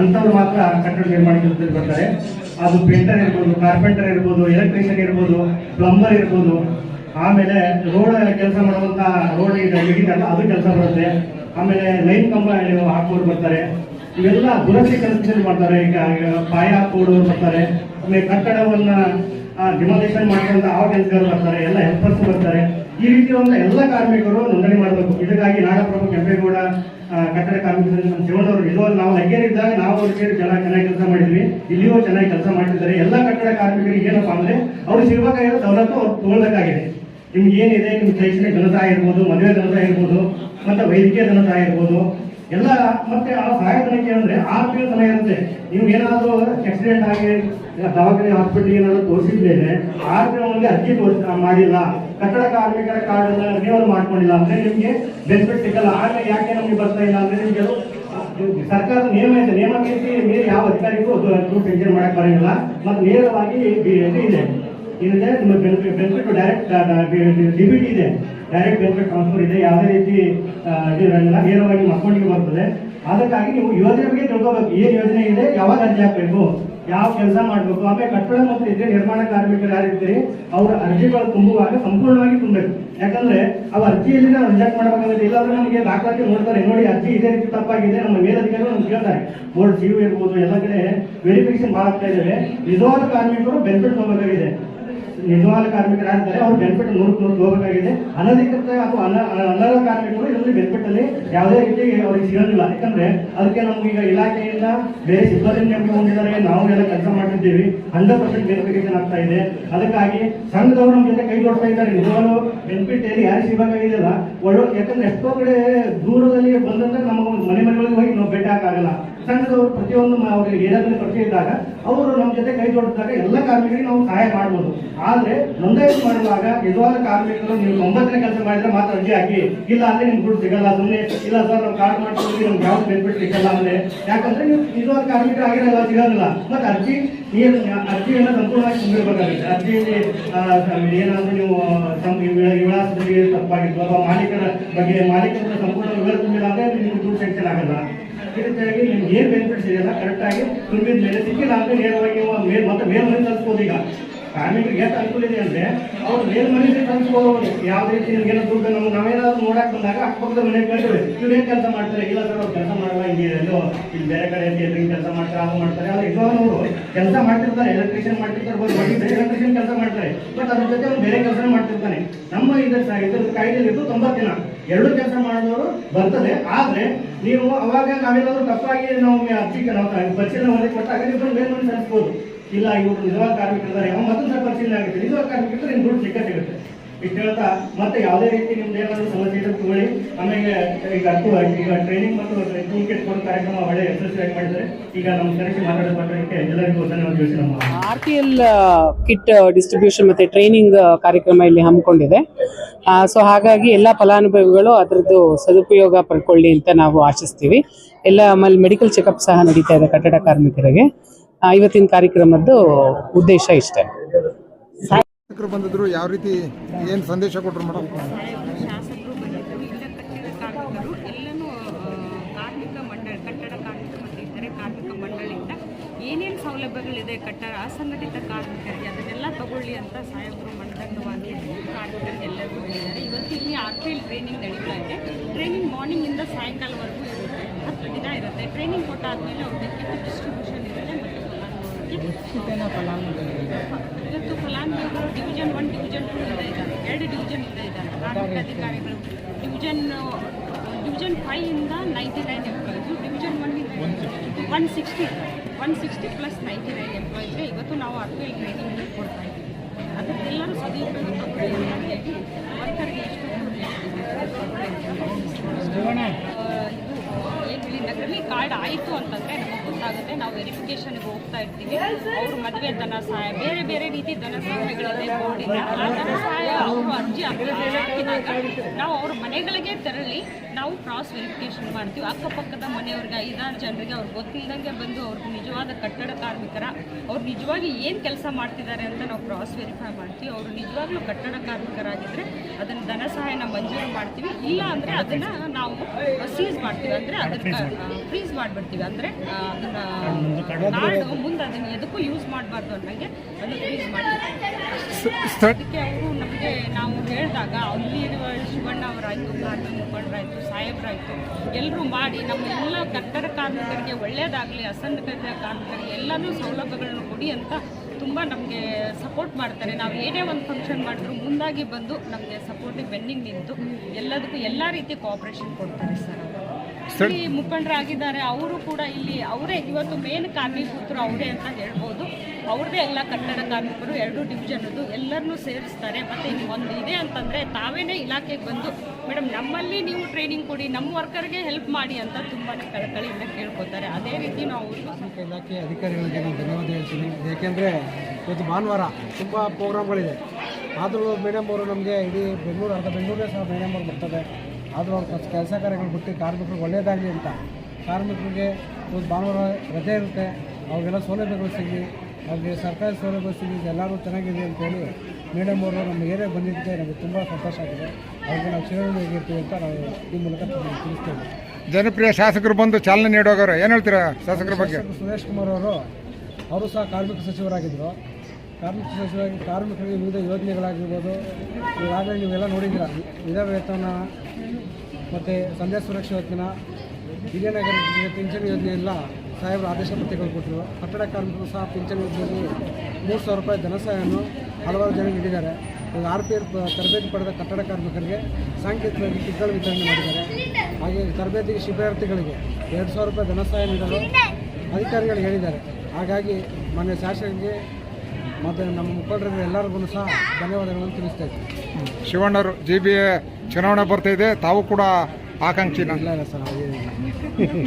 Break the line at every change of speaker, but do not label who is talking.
ಅಂಥವ್ರು ಮಾತ್ರ ಕಟ್ಟಡ ನಿರ್ಮಾಣ ಕೆಲಸದಲ್ಲಿ ಬರ್ತಾರೆ. ಅದು ಪೇಂಟರ್ ಇರ್ಬೋದು, ಕಾರ್ಪೆಂಟರ್ ಇರ್ಬೋದು, ಎಲೆಕ್ಟ್ರಿಷಿಯನ್ ಇರ್ಬೋದು, ಪ್ಲಂಬರ್ ಇರ್ಬೋದು. ಆಮೇಲೆ ರೋಡ್ ಕೆಲಸ ಮಾಡುವಂತ ರೋಡ್ ಹಿಡಿದಲ್ಲ ಅದು ಕೆಲಸ ಬರುತ್ತೆ. ಆಮೇಲೆ ಲೈನ್ ಕಂಬ ಹಾಕೋರು ಬರ್ತಾರೆ. ಇವೆಲ್ಲ ದುರಸ್ತಿ ಕೆಲಸದಲ್ಲಿ ಮಾಡ್ತಾರೆ. ಈಗ ಪಾಯ ಹಾಕೋರು ಬರ್ತಾರೆ. ಆಮೇಲೆ ಕಟ್ಟಡವನ್ನ ಡಿಮಾಲೇಷನ್ ಮಾಡುವಂತ ಆ ಕೆಲಸಗಾರರು ಬರ್ತಾರೆ. ಎಲ್ಲ ಹೆಲ್ಪರ್ಸ್ ಬರ್ತಾರೆ. ಈ ರೀತಿಯ ಎಲ್ಲ ಕಾರ್ಮಿಕರು ನೋಂದಣಿ ಮಾಡಬೇಕು. ಇದಕ್ಕಾಗಿ ನಾಡಪ್ರಭು ಕೆಂಪೇಗೌಡ ಕಟ್ಟಡ ಕಾರ್ಮಿಕರಲ್ಲಿ ನಮ್ಮ ಶಿವಣ್ಣವರು ನಿಜವಾಗ್ಲೂ ನಾವು ಲಗ್ಗೇರಿದ್ದಾಗ ನಾವು ಅವ್ರ ಸೇರಿ ಚೆನ್ನಾಗಿ ಚೆನ್ನಾಗಿ ಕೆಲಸ ಮಾಡಿದ್ವಿ. ಇಲ್ಲಿಯೂ ಚೆನ್ನಾಗಿ ಕೆಲಸ ಮಾಡ್ತಿದ್ದಾರೆ. ಎಲ್ಲ ಕಟ್ಟಡ ಕಾರ್ಮಿಕರಿಗೆ ಏನಪ್ಪಾ ಅಂದ್ರೆ ಅವ್ರು ಸಿಗಬೇಕಾಗಿರೋ ಸವಲತ್ತು ಅವ್ರು ತಗೊಳ್ಬೇಕಾಗಿದೆ. ನಿಮ್ಗೆ ಏನಿದೆ? ನಿಮ್ಮ ಶೈಕ್ಷಣಿಕ ಜನತಾ ಇರ್ಬೋದು ಮದುವೆ ಜನತಾ ಇರ್ಬೋದು ಮತ್ತೆ ವೈದ್ಯಕೀಯ ಜನತಾ ಇರ್ಬೋದು ಎಲ್ಲ ಮತ್ತೆ ಆ ಸಹಾಯಧನಕ್ಕೆ ಆರು ತಿಂಗಳ ಸಮಯ ಇರುತ್ತೆ. ನೀವು ಏನಾದರೂ ಆಕ್ಸಿಡೆಂಟ್ ಆಗಿ ದವಾಖಾನೆ ಹಾಸ್ಪಿಟಲ್ ಏನಾದ್ರು ತೋರಿಸಿದ್ದೇನೆ ಆರು ತಿಂಗಳಿಗೆ ಅರ್ಜಿ ತೋರಿಸ್ ಮಾಡಿಲ್ಲ. ಕಟ್ಟಡ ಕಾರ್ಮಿಕರ ಕಾರ್ಡ್ ರಿನ್ಯೂವಲ್ ಮಾಡ್ಕೊಂಡಿಲ್ಲ ಅಂದ್ರೆ ನಿಮ್ಗೆ ಬೆನಿಫಿಟ್ ಸಿಗಲ್ಲ. ಆಗ ಯಾಕೆ ನಮ್ಗೆ ಬರ್ತಾ ಇಲ್ಲ ಅಂದ್ರೆ ನಿಮ್ಗೆ ಸರ್ಕಾರದ ನಿಯಮ ಇದೆ. ನಿಯಮಕ್ಕೆ ಮೇಲೆ ಯಾವ ಅಧಿಕಾರಿಗೂ ದುಡ್ಡು ಟೆನ್ಷನ್ ಮಾಡಕ್ ಬರಂಗಿಲ್ಲ. ಮತ್ತೆ ನೇರವಾಗಿ ಇದೆ ಏನಿದೆ? ನಿಮ್ಮ ಬೆನಿಫಿಟ್ ಬೆನಿಫಿಟ್ ಡೈರೆಕ್ಟ್ ಡಿಬಿಟಿ ಇದೆ ಡೈರೆಕ್ಟ್ ಬೆನಿಫಿಟ್ ಟ್ರಾನ್ಸ್ಫರ್ ಇದೆ. ಯಾವುದೇ ರೀತಿ ಇದಿರಲ್ಲ ನೇರವಾಗಿ ಅಕೌಂಟ್ಗೆ ಬರ್ತದೆ. ಅದಕ್ಕಾಗಿ ನೀವು ಯೋಜನೆ ಬಗ್ಗೆ ತಿಳ್ಕೊಬೇಕು. ಏನು ಯೋಜನೆ ಇದೆ? ಯಾವಾಗ ಅರ್ಜಿ ಹಾಕ್ಬೇಕು? ಯಾವ ಕೆಲಸ ಮಾಡಬೇಕು? ಆಮೇಲೆ ಕಟ್ಟಡ ಮತ್ತು ಇದೇ ನಿರ್ಮಾಣ ಕಾರ್ಮಿಕರು ಯಾರಿರ್ತೀರಿ? ಅವರ ಅರ್ಜಿಗಳು ತುಂಬುವಾಗ ಸಂಪೂರ್ಣವಾಗಿ ತುಂಬಬೇಕು ಯಾಕಂದ್ರೆ ಅವ ಅರ್ಜಿಯಲ್ಲಿ ನಾವು ರಿಜೆಕ್ಟ್ ಮಾಡಬೇಕಾಗುತ್ತೆ. ಇಲ್ಲಾಂದ್ರೆ ನಮಗೆ ದಾಖಲಾತಿ ನೋಡ್ತಾರೆ. ನೋಡಿ, ಅರ್ಜಿ ಇದೇ ರೀತಿ ತಪ್ಪಾಗಿದೆ. ನಮ್ಮ ಮೇಲಧಿಕಾರಿಗಳು ನಮ್ಗೆ ಕೇಳ್ತಾರೆ ಬೋರ್ಡ್ ಸಿ ಇರ್ಬೋದು, ಎಲ್ಲ ಕಡೆ ವೆರಿಫಿಕೇಶನ್ ಮಾಡ್ತಾ ಇದ್ದೇವೆ. ನಿಜವಾದ ಕಾರ್ಮಿಕರು ಬೆನಿಫಿಟ್ ತಗೋಬೇಕಾಗಿದೆ. ನಿಜವಾದ ಕಾರ್ಮಿಕರಾಗಿದ್ದಾರೆ. ಅವ್ರ ಬೆನಿಫಿಟ್ ನೂರು ನೂರು ಹೋಗಬೇಕಾಗಿದೆ ಅನಧಿಕೃತ ಅಥವಾ ಅನ ಅನರ್ಹ ಕಾರ್ಮಿಕರು ಇದರಲ್ಲಿ ಬೆನಿಫಿಟ್ ಅಲ್ಲಿ ಯಾವುದೇ ರೀತಿ ಅವ್ರಿಗೆ ಸಿಗೋದಿಲ್ಲ. ಯಾಕಂದ್ರೆ ಅದಕ್ಕೆ ನಮ್ಗೆ ಈಗ ಇಲಾಖೆಯಿಂದ ಬೇರೆ ಸಿಬ್ಬಂದಿ ನೇಮಕ ಹೊಂದಿದ್ದಾರೆ. ನಾವು ಎಲ್ಲ ಕೆಲಸ ಮಾಡ್ತಿದ್ದೀವಿ. ಹಂಡ್ರೆಡ್ ಪರ್ಸೆಂಟ್ ವೆರಿಫಿಕೇಶನ್ ಆಗ್ತಾ ಇದೆ. ಅದಕ್ಕಾಗಿ ಸಂಘದವರು ನಮ್ಮ ಜೊತೆ ಕೈ ಜೋಡಿಸ್ತಾ ಇದ್ದಾರೆ. ನಿಜವಾಗ್ಲೂ ಬೆನಿಫಿಟ್ ಎಲ್ಲಿ ಯಾರು ಸಿಗಬೇಕಾಗಿದೆಯಲ್ಲ ಒಳ್ಳೆ ಯಾಕಂದ್ರೆ ಎಷ್ಟೋ ಕಡೆ ದೂರದಲ್ಲಿ ಬಂದಂತ ನಮ್ಮ ಮನೆ ಮನೆಗಳಿಗೆ ಹೋಗಿ ನಾವು ಭೇಟಿ ಹಾಕಾಗಲ್ಲ ಸಂಘದವರು ಪ್ರತಿಯೊಂದು ಅವರಿಗೆ ಏನಾದರೂ ಪರಿಚಯ ಇದ್ದಾಗ ಅವರು ನಮ್ಮ ಜೊತೆ ಕೈ ಜೋಡಿದಾಗ ಎಲ್ಲ ಕಾರ್ಮಿಕರಿಗೆ ನಾವು ಸಹಾಯ ಮಾಡ್ಬೋದು. ಆದರೆ ನೋಂದಾಯಿಸಿ ಮಾಡುವಾಗ ನಿಜವಾದ ಕಾರ್ಮಿಕರು ನೀವು ಒಂಬತ್ತನೇ ಕೆಲಸ ಮಾಡಿದ್ರೆ ಮಾತ್ರ ಅರ್ಜಿ ಹಾಕಿ, ಇಲ್ಲ ಅಂದ್ರೆ ನಿಮ್ಗೆ ದುಡ್ಡು ಸಿಗಲ್ಲ ಸುಮ್ಮನೆ ಇಲ್ಲ ಸರ್ ನಾವು ಕಾರ್ಡ್ ಮಾಡ್ತೀವಿ ನಮ್ಗೆ ಯಾವ್ದು ಬೆನಿಫಿಟ್ ಸಿಗಲ್ಲ ಅಂದ್ರೆ. ಯಾಕಂದ್ರೆ ನೀವು ನಿಜವಾದ ಕಾರ್ಮಿಕರು ಆಗಿರಲ್ಲ ಸಿಗೋದಿಲ್ಲ. ಮತ್ತೆ ಅರ್ಜಿ ಏನು ಅರ್ಜಿಯನ್ನು ಸಂಪೂರ್ಣವಾಗಿ ತುಂಬಿರಬೇಕಾಗುತ್ತೆ. ಅರ್ಜಿಯಲ್ಲಿ ಏನಾದರೂ ನೀವು ವಿಳಾಸದಲ್ಲಿ ತಪ್ಪಾಗಿತ್ತು, ಅಥವಾ ಮಾಲೀಕರ ಬಗ್ಗೆ ಮಾಲೀಕರ ಸಂಪೂರ್ಣ ವಿವರ ತುಂಬಿಲ್ಲ ಅಂದ್ರೆ ನಿಮ್ಗೆ ದುಡ್ಡು ಸೆಕ್ಷನ್ ಆಗಲ್ಲ. ರೀತಿಯಾಗಿ ನಿಮ್ಗೆ ಏನು ಬೆನಿಫಿಟ್ಸ್ ಇದೆಯಲ್ಲ ಕರೆಕ್ಟಾಗಿ ತುಂಬಿದ ಮೇಲೆ ಅಂದ್ರೆ ನೇರವಾಗಿ ಮೇಲ್ ಮತ್ತೆ ಮೇಲ್ಮನೆ ತಲುಪಿಸ್ಬೋದು ಈಗ. ಕಾರ್ಮಿಕರಿಗೆ ಎಷ್ಟು ಅನುಕೂಲ ಇದೆ ಅಂದ್ರೆ ಅವ್ರು ಮೇಲ್ಮನೆ ತಲುಪಿಸ್ಬೋದು ಯಾವ ರೀತಿ ನಿಮ್ಗೆ ದುಡ್ಡು ನಮ್ಗೆ ನಾವೇನಾದ್ರು ನೋಡಕ್ಕೆ ಬಂದಾಗ ಅಕ್ಕಪಕ್ಕದ ಮನೆ ಕೇಳ್ತೇವೆ ಇವ್ರೇನು ಕೆಲಸ ಮಾಡ್ತಾರೆ? ಇಲ್ಲ ಸರ್, ಅವ್ರು ಕೆಲಸ ಮಾಡಲ್ಲ, ಹಿಂಗೆ ಎಲ್ಲೋ ಇಲ್ಲಿ ಬೇರೆ ಕಡೆ ಕೇಟ್ರಿಂಗ್ ಕೆಲಸ ಮಾಡ್ತಾರೆ, ಅದು ಮಾಡ್ತಾರೆ. ಅವ್ರು ಇದ್ದವರು ಕೆಲಸ ಮಾಡ್ತಿರ್ತಾರೆ ಎಲೆಕ್ಟ್ರಿಷಿಯನ್ ಮಾಡ್ತಿರ್ತಾರೆ ಎಲೆಕ್ಟ್ರಿಷಿಯನ್ ಕೆಲಸ ಮಾಡ್ತಾರೆ. ಬಟ್ ಅದ್ರ ಜೊತೆ ಅವ್ನು ಬೇರೆ ಕೆಲಸ ಮಾಡ್ತಿರ್ತಾನೆ. ನಮ್ಮ ಇದ್ರ ಇದ್ರ ಕಾಯ್ದೆಯಲ್ಲಿ ತೊಂಬತ್ತು ದಿನ. ಎರಡು ಕೆಲಸ ಮಾಡಿದವರು ಬರ್ತದೆ, ಆದ್ರೆ ನೀವು ಅವಾಗ ನಾವೇನಾದ್ರೂ ತಪ್ಪಾಗಿ ನಾವು ಅರ್ಜಿ ನಾವು ಪರಿಶೀಲನೆ ಮಾಡಿ ಕೊಟ್ಟಾಗ ನೀವು ಮೇಲ್ಮನೆ ಸಲ್ಲಿಸಬಹುದು ಇಲ್ಲ ಇವರು ನಿಜವಾದ ಕಾರ್ಮಿಕರಿದ್ದಾರೆ ಮತ್ತೊಂದು ಸ್ವಲ್ಪ ಪರಿಶೀಲನೆ ಆಗುತ್ತೆ ನಿಜವಾದ ಕಾರ್ಮಿಕರು ನಿಮ್ಗೆ ದುಡ್ಡು ಸಿಕ್ಕ ಸಿಗುತ್ತೆ. ಇಷ್ಟು ಹೇಳ್ತಾ, ಮತ್ತೆ ಯಾವುದೇ ರೀತಿ ನಿಮ್ದು ಏನಾದರೂ ಸಮಸ್ಯೆ ಇದ್ರೆ ತಗೊಳ್ಳಿ. ಆಮೇಲೆ ಈಗ ಅರ್ಥ ಈಗ ಟ್ರೈನಿಂಗ್ ಮತ್ತು ಟೂಲ್ ಕಿಟ್ ಕೊಡೋ ಕಾರ್ಯಕ್ರಮ ಒಳ್ಳೆ ಯಶಸ್ವಿಯಾಗಿ ಮಾಡಿದರೆ ಈಗ ನಮ್ಮ ಕರೆಸಿ ಮಾತಾಡೋದಕ್ಕೆ ಎಲ್ಲರಿಗೂ ಧನ್ಯವಾದ ತಿಳಿಸಿ ನಮ್ಮ
R P L kit distribution ಮತ್ತೆ ಟ್ರೈನಿಂಗ್ ಕಾರ್ಯಕ್ರಮ ಇಲ್ಲಿ ಹಮ್ಮಿಕೊಂಡಿದೆ. ಸೊ ಹಾಗಾಗಿ ಎಲ್ಲ ಫಲಾನುಭವಿಗಳು ಅದರದ್ದು ಸದುಪಯೋಗ ಪಡ್ಕೊಳ್ಳಿ ಅಂತ ನಾವು ಆಶಿಸ್ತೀವಿ. ಎಲ್ಲ ಆಮೇಲೆ ಮೆಡಿಕಲ್ ಚೆಕಪ್ ಸಹ ನಡೀತಾ ಇದೆ ಕಟ್ಟಡ ಕಾರ್ಮಿಕರಿಗೆ. ಇವತ್ತಿನ ಕಾರ್ಯಕ್ರಮದ್ದು ಉದ್ದೇಶ ಇಷ್ಟೇ.
ಶಾಸಕರು ಬಂದಿದ್ರು ಯಾವ ರೀತಿ ಏನು ಸಂದೇಶ ಕೊಟ್ಟರು ಮೇಡಮ್?
ಶಾಸಕರು ಬಂದಿದ್ರು ಇಲ್ಲ ಕಟ್ಟಡ ಕಾರ್ಮಿಕರು ಎಲ್ಲನೂ ಕಾರ್ಮಿಕ ಮಂಡಳ ಕಟ್ಟಡ ಕಾರ್ಮಿಕ ಮತ್ತು ಇತರೆ ಕಾರ್ಮಿಕ ಮಂಡಳಿಯಿಂದ ಏನೇನು ಸೌಲಭ್ಯಗಳಿದೆ ಕಟ್ಟಡ ಅಸಂಘಟಿತ ಕಾರ್ಮಿಕರಿಗೆ ಅದನ್ನೆಲ್ಲ ತಗೊಳ್ಳಿ ಅಂತ ಸಾಹೇಬರು ಮಂಡಂಗವಾಗಿ ಕಾರ್ಮಿಕರಿಗೆ ಎಲ್ಲರಿಗೂ ಹೇಳಿದ್ದಾರೆ. ಇವತ್ತು ಇಲ್ಲಿ ಆರ್ ಪಿ ಎಲ್ ಟ್ರೈನಿಂಗ್ ನಡೀತಾ ಇದೆ. ಟ್ರೈನಿಂಗ್ ಮಾರ್ನಿಂಗಿಂದ ಸಾಯಂಕಾಲವರೆಗೂ ಇರುತ್ತೆ. ಹತ್ತು ದಿನ ಇರುತ್ತೆ. ಟ್ರೈನಿಂಗ್ ಕೊಟ್ಟಾದ್ಮೇಲೆ ಅವ್ರಿಗೆ ಡಿಸ್ಟ್ರಿಬ್ಯೂಷನ್ ಇರುತ್ತೆ ಮತ್ತು ಫಲಾನುಭವಿ ಇವತ್ತು ಫಲಾನುಭವಿ ಒನ್ ಡಿವಿಷನ್ ಟೂ ಇಂದ ಇದ್ದಾರೆ ಎರಡು ಡಿವಿಷನ್ ಇಂದ. ಇದ್ದಾರೆ ಅಧಿಕಾರಿಗಳು. ಡಿವಿಷನ್ ಡಿವಿಷನ್ ಫೈವ್ ಇಂದ ninety nine employees division one one sixty one sixty plus ninety nine ಎಂಪ್ಲಾಯೀಸ್ಗೆ ಇವತ್ತು ನಾವು ಅರ್ಪಿ ಟ್ರೈನಿಂಗ್ ಕೊಡ್ತಾ ಇದ್ದೀವಿ. ಅದಕ್ಕೆಲ್ಲರೂ ಸದುಪಯೋಗ ತಗೊಳ್ಳಿ ಅಂತ ಹೇಳಿ ವರ್ಕರ್ಗೆ ಎಷ್ಟು ನಕಲಿ ಕಾರ್ಡ್ ಆಯಿತು ಅಂತಂದರೆ ನಮಗೆ ಗೊತ್ತಾಗುತ್ತೆ. ನಾವು ವೆರಿಫಿಕೇಷನ್ಗೆ ಹೋಗ್ತಾ ಇರ್ತೀವಿ. ಅವರು ಮದುವೆ ಧನ ಸಹಾಯ, ಬೇರೆ ಬೇರೆ ರೀತಿ ಧನ ಸಹಾಯಗಳಲ್ಲಿ ಬೋರ್ಡಿಂದ ಆ ಧನ ಸಹಾಯ ಅವರು ಅರ್ಜಿ ಹಾಕಿದಾಗ ನಾವು ಅವ್ರ ಮನೆಗಳಿಗೆ ತೆರಳಿ ನಾವು ಕ್ರಾಸ್ ವೆರಿಫಿಕೇಷನ್ ಮಾಡ್ತೀವಿ. ಅಕ್ಕಪಕ್ಕದ ಮನೆಯವ್ರಿಗೆ, ಐದಾರು ಜನರಿಗೆ ಅವ್ರಿಗೆ ಗೊತ್ತಿಲ್ಲದಂಗೆ ಬಂದು ಅವ್ರಿಗೆ ನಿಜವಾದ ಕಟ್ಟಡ ಕಾರ್ಮಿಕರ, ಅವ್ರು ನಿಜವಾಗಿ ಏನು ಕೆಲಸ ಮಾಡ್ತಿದ್ದಾರೆ ಅಂತ ನಾವು ಕ್ರಾಸ್ ವೆರಿಫೈ ಮಾಡ್ತೀವಿ. ಅವರು ನಿಜವಾಗ್ಲೂ ಕಟ್ಟಡ ಕಾರ್ಮಿಕರಾಗಿದ್ದರೆ ಅದನ್ನು ಧನ ಸಹಾಯನ ಮಂಜೂರು ಮಾಡ್ತೀವಿ. ಇಲ್ಲ ಅಂದರೆ ಅದನ್ನು ನಾವು ಸೀಸ್ ಮಾಡ್ತೀವಿ. ಅಂದರೆ ಅದನ್ನ ಫ್ರೀಸ್ ಮಾಡಿಬಿಡ್ತೀವಿ. ಅಂದರೆ ನಾಡು ಮುಂದೆ ಅದನ್ನು ಎದಕ್ಕೂ ಯೂಸ್ ಮಾಡಬಾರ್ದು ಅನ್ನಂಗೆ ಅದನ್ನು ಫ್ರೀಸ್ ಮಾಡ್ತೀವಿ. ಅದಕ್ಕೆ ಅವರು ನಮಗೆ ನಾವು ಹೇಳಿದಾಗ ಅಲ್ಲಿರುವ ಶಿವಣ್ಣ ಅವರಾಯಿತು ಕಾರ್ಮಿಕ ಮುಖಂಡರಾಯಿತು ಸಾಹೇಬರಾಯಿತು ಎಲ್ಲರೂ ಮಾಡಿ ನಮ್ಮ ಎಲ್ಲ ಕಟ್ಟಡ ಕಾರ್ಮಿಕರಿಗೆ ಒಳ್ಳೆಯದಾಗಲಿ ಅಸಂಘಟಿತ ಕಾರ್ಮಿಕರಿಗೆ ಎಲ್ಲನೂ ಸೌಲಭ್ಯಗಳನ್ನು ಕೊಡಿ ಅಂತ ತುಂಬ ನಮಗೆ ಸಪೋರ್ಟ್ ಮಾಡ್ತಾರೆ. ನಾವು ಏನೇ ಒಂದು ಫಂಕ್ಷನ್ ಮಾಡಿದ್ರು ಮುಂದಾಗಿ ಬಂದು ನಮಗೆ ಸಪೋರ್ಟಿಗೆ ಬೆನ್ನಿಂಗ್ ನಿಂತು ಎಲ್ಲದಕ್ಕೂ ಎಲ್ಲ ರೀತಿ ಕೋಆಪ್ರೇಷನ್ ಕೊಡ್ತಾರೆ ಸರ್ ಅವರು. ಇಲ್ಲಿ ಮುಖಂಡರಾಗಿದ್ದಾರೆ ಅವರು ಕೂಡ ಇಲ್ಲಿ ಅವರೇ ಇವತ್ತು ಮೇನ್ ಕಾರ್ಮಿಕರು ಅವರೇ ಅಂತ ಹೇಳ್ಬೋದು. ಅವ್ರದ್ದೇ ಎಲ್ಲ ಕಟ್ಟಡ ಕಾರ್ಮಿಕರು ಎರಡು ಡಿವಿಷನದ್ದು ಎಲ್ಲರನ್ನೂ ಸೇರಿಸ್ತಾರೆ. ಮತ್ತು ಇನ್ನು ಒಂದು ಇದೆ ಅಂತಂದರೆ ತಾವೇನೇ ಇಲಾಖೆಗೆ ಬಂದು ಮೇಡಮ್ ನಮ್ಮಲ್ಲಿ ನೀವು ಟ್ರೈನಿಂಗ್ ಕೊಡಿ ನಮ್ಮ ವರ್ಕರ್ಗೆ ಹೆಲ್ಪ್ ಮಾಡಿ ಅಂತ ತುಂಬಾ ಕಳಕಳಿಯಿಂದ ಕೇಳ್ಕೊತಾರೆ. ಅದೇ ರೀತಿ ನಾವು
ಇಲಾಖೆ ಅಧಿಕಾರಿಗಳಿಗೆ ನಾನು ಧನ್ಯವಾದ ಹೇಳ್ತೀನಿ. ಏಕೆಂದರೆ ಇವತ್ತು ಭಾನುವಾರ ತುಂಬ ಪ್ರೋಗ್ರಾಮ್ಗಳಿದೆ ಆದರೂ ಮೇಡಮ್ ಅವರು ನಮಗೆ ಇಡೀ ಬೆಂಗಳೂರು ಅರ್ಧ ಬೆಂಗಳೂರೇ ಸಹ ಮೇಡಮ್ ಅವರು ಬರ್ತದೆ ಆದರೂ ಅವ್ರ ಕೆಲಸ ಕಾರ್ಯಗಳು ಬಿಟ್ಟು ಕಾರ್ಮಿಕರಿಗೆ ಒಳ್ಳೆಯದಾಗಲಿ ಅಂತ. ಕಾರ್ಮಿಕರಿಗೆ ಒಂದು ಭಾನುವಾರ ರಜೆ ಇರುತ್ತೆ ಅವ್ರಿಗೆಲ್ಲ ಸೌಲಭ್ಯಗಳು ಸಿಗಲಿ ಅವ್ರಿಗೆ ಸರ್ಕಾರಿ ಸೌಲಭ್ಯಗಳು ಸಿಗಲಿ ಎಲ್ಲರೂ ಚೆನ್ನಾಗಿದೆ ಅಂತೇಳಿ ಮೇಡಮ್ ಅವರು ನಮ್ಮ ಏರಿಯಾ ಬಂದಿದ್ದೆ ನಮಗೆ ತುಂಬ ಸಂತೋಷ ಆಗಿದೆ. ಅವ್ರಿಗೆ ನಾವು ಚಿರಋಣಿಯಾಗಿರ್ತೀವಿ ಅಂತ ನಾವು ಈ ಮೂಲಕ ತಿಳಿಸ್ತೇವೆ.
ಜನಪ್ರಿಯ ಶಾಸಕರು ಬಂದು ಚಾಲನೆ ನೀಡುವಾಗ ಏನು ಹೇಳ್ತೀರಾ ಶಾಸಕರ ಬಗ್ಗೆ?
ಸುರೇಶ್ ಕುಮಾರ್ ಅವರು ಅವರು ಸಹ ಕಾರ್ಮಿಕ ಸಚಿವರಾಗಿದ್ದರು ಕಾರ್ಮಿಕ ಸಚಿವರಾಗಿ ಕಾರ್ಮಿಕರಿಗೆ ವಿವಿಧ ಯೋಜನೆಗಳಾಗಿರ್ಬೋದು ಈಗಾಗಲೇ ನೀವೆಲ್ಲ ನೋಡಿದ್ದೀರ? ವಿಧ ವೇತನ, ಮತ್ತು ಸಂಧ್ಯಾ ಸುರಕ್ಷಾ ಯೋಜನೆ, ಹಿರಿಯ ನಗರ ಪಿಂಚಣಿ ಯೋಜನೆ ಎಲ್ಲ ಸಾಹೇಬರು ಆದೇಶ ಪತ್ರಿಕೆಗಳು ಕೊಟ್ಟರು ಕಟ್ಟಡ ಕಾರ್ಮಿಕರು ಸಹ ಪಿಂಚಣಿ ಯೋಜನೆಯಲ್ಲಿ ಮೂರು ಸಾವಿರ ರೂಪಾಯಿ ಧನಸಹಾಯವನ್ನು ಹಲವಾರು ಜನ ನೀಡಿದ್ದಾರೆ. ಈಗ ಆರ್ ಪಿ ಎಫ್ ತರಬೇತಿ ಪಡೆದ ಕಟ್ಟಡ ಕಾರ್ಮಿಕರಿಗೆ ಸಾಂಕೇತಿಕವಾಗಿ ಕಿಟ್ಗಳು ವಿತರಣೆ ಮಾಡಿದ್ದಾರೆ. ಹಾಗೆ ತರಬೇತಿ ಶಿಬಿರಾರ್ಥಿಗಳಿಗೆ ಎರಡು ಸಾವಿರ ರೂಪಾಯಿ ಧನ ಸಹಾಯ ನೀಡಲು ಅಧಿಕಾರಿಗಳು ಹೇಳಿದ್ದಾರೆ. ಹಾಗಾಗಿ ಮಾನ್ಯ ಶಾಸಕರಿಗೆ ಮತ್ತು ನಮ್ಮ ಮುಖಂಡರಿಂದ ಎಲ್ಲರಿಗೂ ಸಹ ಧನ್ಯವಾದಗಳನ್ನು ತಿಳಿಸ್ತಾ ಇದ್ದೀನಿ.
ಶಿವಣ್ಣರು ಜಿ ಬಿ ಎ ಚುನಾವಣೆ ಬರ್ತಾ ಇದೆ. ತಾವು ಕೂಡ ಆಕಾಂಕ್ಷಿ
ಇಲ್ಲ ಇಲ್ಲ ಸರ್ ಹಾಗೇನಿಲ್ಲ.